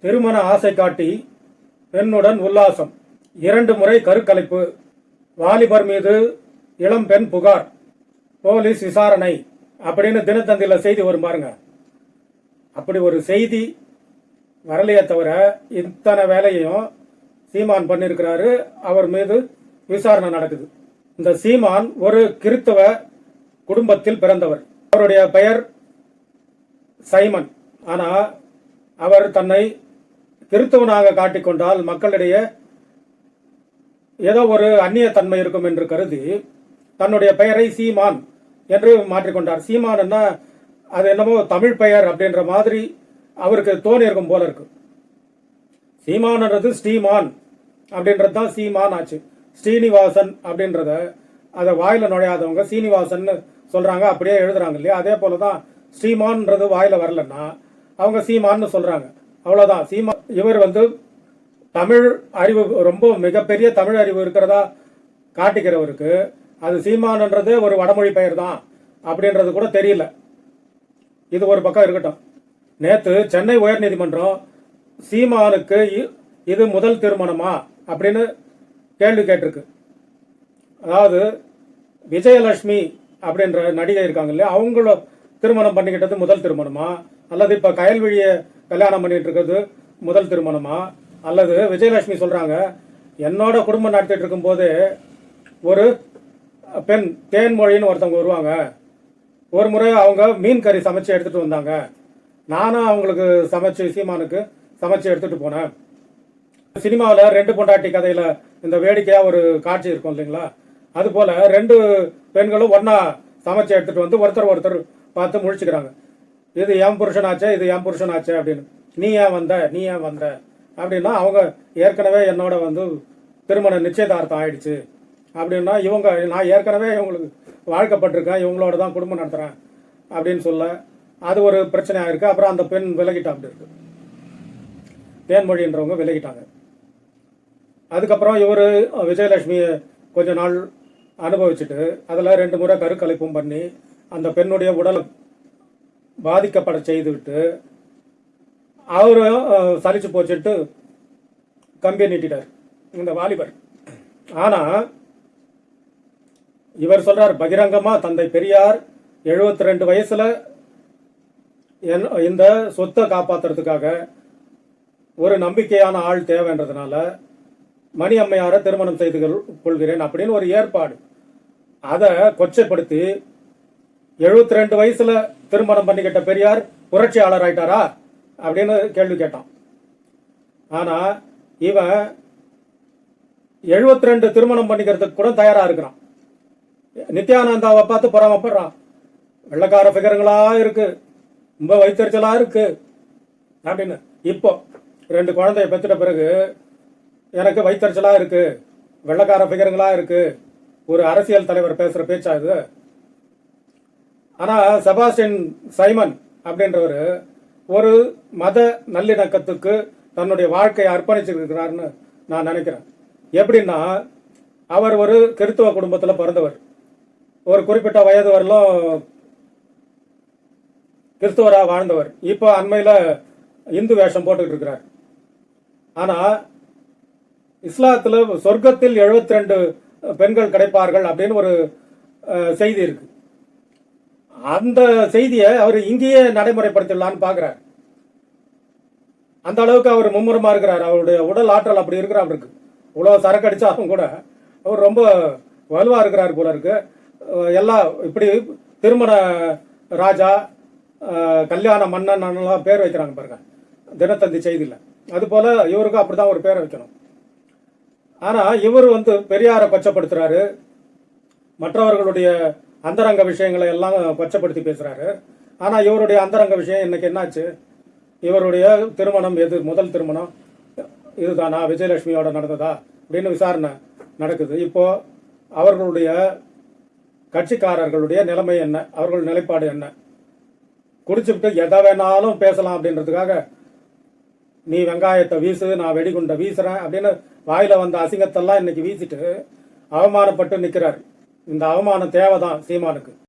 திருமண ஆசை காட்டி பெண்ணுடன் உல்லாசம். இரண்டு முறை கருக்கலைப்பு. வாலிபர் மீது இளம் பெண் புகார். போலீஸ் விசாரணை. அப்படின்னு தினத்தந்தியில் செய்தி வரும் பாருங்க. அப்படி ஒரு செய்தி வரலையே தவிர இத்தனை வேலையையும் சீமான் பண்ணியிருக்கிறாரு. அவர் மீது விசாரணை நடக்குது. இந்த சீமான் ஒரு கிறித்தவ குடும்பத்தில் பிறந்தவர். அவருடைய பெயர் சைமன். ஆனால் அவர் தன்னை திருத்தவனாக காட்டிக்கொண்டால் மக்களிடையே ஏதோ ஒரு அந்நிய தன்மை இருக்கும் என்று கருதி தன்னுடைய பெயரை சீமான் என்று மாற்றிக்கொண்டார் சீமான்னா அது என்னமோ தமிழ் பெயர் அப்படின்ற மாதிரி அவருக்கு தோணி இருக்கும் போல இருக்கு. சீமான்ன்றது ஸ்ரீமான் அப்படின்றது தான் சீமான் ஆச்சு. ஸ்ரீனிவாசன் அப்படின்றத அதை வாயில நுழையாதவங்க சீனிவாசன் சொல்றாங்க அப்படியே எழுதுறாங்க இல்லையா? அதே போல தான் ஸ்ரீமான்ன்றது வாயில வரலன்னா அவங்க சீமான்னு சொல்றாங்க. அவ்வளோதான் சீமா இவர் வந்து தமிழ் அறிவு ரொம்ப மிகப்பெரிய தமிழ் அறிவு இருக்கிறதா காட்டிக்கிறவருக்கு அது சீமான்ன்றது ஒரு வடமொழி பெயர் தான் அப்படின்றது கூட தெரியல. இது ஒரு பக்கம் இருக்கட்டும். நேற்று சென்னை உயர்நீதிமன்றம் சீமானுக்கு இ- இது முதல் திருமணமா அப்படின்னு கேள்வி கேட்டிருக்கு. அதாவது விஜயலட்சுமி அப்படின்ற நடிகை இருக்காங்க இல்லையா? அவங்கள திருமணம் பண்ணிக்கிட்டது முதல் திருமணமா? அல்லது இப்போ கயல்விழியை கல்யாணம் பண்ணிட்டு இருக்கிறது முதல் திருமணமா? அல்லது விஜயலட்சுமி சொல்றாங்க என்னோட குடும்பம் நடத்திட்டு இருக்கும்போது ஒரு பெண் தேன்மொழின்னு ஒருத்தவங்க வருவாங்க. ஒரு முறை அவங்க மீன் கறி சமைச்சு எடுத்துட்டு வந்தாங்க. நானும் அவங்களுக்கு சமைச்சு சீமானுக்கு சமைச்சு எடுத்துட்டு போனேன். சினிமாவில் ரெண்டு பொண்டாட்டி கதையில இந்த வேடிக்கையா ஒரு காட்சி இருக்கும் இல்லைங்களா? அது போல ரெண்டு பெண்களும் ஒன்னா சமைச்சு எடுத்துட்டு வந்து ஒருத்தர் ஒருத்தர் பார்த்து முழிச்சுக்கிறாங்க. இது என் புருஷனாச்சே இது என் புருஷனாச்சே அப்படின்னு. நீ ஏன் வந்த? நீ ஏன் வந்த? அப்படின்னா அவங்க ஏற்கனவே என்னோட வந்து திருமண நிச்சயதார்த்தம் ஆயிடுச்சு. அப்படின்னா இவங்க நான் ஏற்கனவே இவங்களுக்கு வாழ்க்கப்பட்டிருக்கேன் இவங்களோட தான் குடும்பம் நடத்துகிறேன் அப்படின்னு சொல்ல அது ஒரு பிரச்சனையாக இருக்குது அப்புறம் அந்த பெண் விலகிட்டா அப்படி இருக்கு. தேன்மொழின்றவங்க விலகிட்டாங்க. அதுக்கப்புறம் இவர் விஜயலட்சுமியை கொஞ்ச நாள் அனுபவிச்சுட்டு அதில் ரெண்டு முறை கருக்கலைப்பும் பண்ணி அந்த பெண்ணுடைய உடல் பாதிக்கப்பட செய்துவிட்டு அவரும் அஹ், சலிச்சு போச்சுட்டு கம்பியை நீட்டிட்டார் இந்த வாலிபர். ஆனால் இவர் சொல்றார் பகிரங்கமா தந்தை பெரியார் 72 ரெண்டு வயசுல என்- இந்த சொத்தை காப்பாத்துறதுக்காக ஒரு நம்பிக்கையான ஆள் தேவைன்றதுனால மணி அம்மையாரை திருமணம் செய்து கொள்- கொள்கிறேன் அப்படின்னு ஒரு ஏற்பாடு. அதை கொச்சைப்படுத்தி 72 ரெண்டு வயசுல திருமணம் பண்ணிக்கிட்ட பெரியார் புரட்சியாளர் ஆயிட்டாரா? அப்படின்னு கேள்வி கேட்டான். ஆனா இவன் 72 ரெண்டு திருமணம் பண்ணிக்கிறதுக்கு கூட தயாரா இருக்கிறான். நித்யானந்தாவை பார்த்து பொறாமப்படுறான். வெள்ளக்கார ஃபிகருங்களா இருக்கு. ரொம்ப வைத்தறிச்சலா இருக்கு. அப்படின்னு. இப்போ ரெண்டு குழந்தைய பெற்றுட்ட பிறகு எனக்கு வைத்தறிச்சலா இருக்கு. வெள்ளக்கார ஃபிகருங்களா இருக்கு. ஒரு அரசியல் தலைவர் பேசுற பேச்சா இது? ஆனால் செபாஸ்டின் சைமன் அப்படின்றவர் ஒரு மத நல்லிணக்கத்துக்கு தன்னுடைய வாழ்க்கையை அர்ப்பணிச்சிருக்கிறார்னு நான் நினைக்கிறேன். எப்படின்னா அவர் ஒரு கிறித்துவ குடும்பத்தில் பிறந்தவர். ஒரு குறிப்பிட்ட வயது வரலும் கிறிஸ்துவராக வாழ்ந்தவர். இப்போ அண்மையில் இந்து வேஷம் போட்டுக்கிட்டு இருக்கிறார். ஆனால் இஸ்லாத்தில் சொர்க்கத்தில் 72 ரெண்டு பெண்கள் கிடைப்பார்கள் அப்படின்னு ஒரு செய்தி இருக்குது அந்த செய்தியை அவர் இங்கேயே நடைமுறைப்படுத்திடலான்னு பார்க்குறாரு. அந்த அளவுக்கு அவர் மும்முரமாக இருக்கிறார். அவருடைய உடல் ஆற்றல் அப்படி இருக்கிற அவருக்கு இவ்வளோ சரக்கு அடித்தாலும் கூட அவர் ரொம்ப வலுவாக இருக்கிறார் போல இருக்கு. எல்லாம் இப்படி திருமண ராஜா கல்யாண மன்னன் பேர் வைக்கிறாங்க பாருங்க. தினத்தந்தி செய்தியில். அதுபோல் இவருக்கும் அப்படி தான் ஒரு பேரை வைக்கணும். ஆனால் இவர் வந்து பெரியாரை பச்சப்படுத்துகிறாரு மற்றவர்களுடைய அந்தரங்க விஷயங்களை எல்லாம் கொச்சப்படுத்தி பேசுறாரு. ஆனா இவருடைய அந்தரங்க விஷயம் இன்னைக்கு என்னாச்சு? இவருடைய திருமணம் எது? முதல் திருமணம் இதுதானா? விஜயலட்சுமியோட நடந்ததா? அப்படின்னு விசாரணை நடக்குது. இப்போ அவர்களுடைய கட்சிக்காரர்களுடைய நிலைமை என்ன? அவர்கள் நிலைப்பாடு என்ன? குடிச்சுக்கிட்டு எதை வேணாலும் பேசலாம் அப்படின்றதுக்காக நீ வெங்காயத்தை வீசு நான் வெடிகுண்டை வீசுறேன் அப்படின்னு வாயில வந்த அசிங்கத்தெல்லாம் இன்னைக்கு வீசிட்டு அவமானப்பட்டு நிற்கிறாரு இந்த அவமானம் தேவைதான் சீமானுக்கு.